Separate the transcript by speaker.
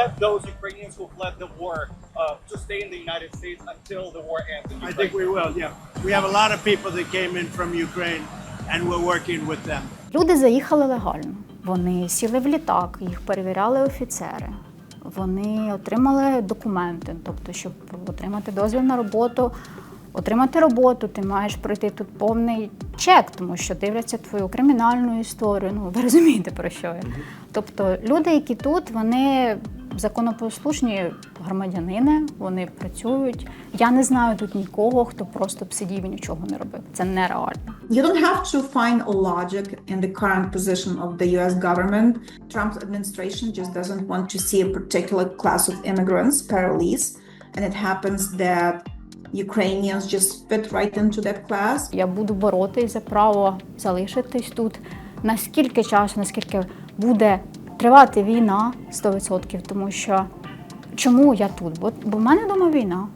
Speaker 1: let those Ukrainians who fled the war uh, to stay in the United States until the war ends?
Speaker 2: I think we will, yeah. We have a lot of people that came in from Ukraine, and we're working with them.
Speaker 3: Люди заїхали легально. Вони сіли в літак, їх перевіряли офіцери. Вони отримали документи, тобто, щоб отримати дозвіл на роботу. Отримати роботу, ти маєш пройти тут повний чек, тому що дивляться твою кримінальну історію. Ну, ви розумієте про що я. Тобто, люди, які тут, вони законопослушні громадянини, вони працюють. Я не знаю тут нікого, хто просто б сидів і нічого не робив. Це нереально.
Speaker 4: You don't have to find a logic in the current position of the US government. Trump's administration just doesn't want to see a particular class of immigrants, parolees, and it happens that Ukrainians just fit right into that class.
Speaker 3: Я буду боротись за право залишитись тут наскільки часу, наскільки буде тривати війна 100%, тому що чому я тут? Бо, бо в мене вдома війна.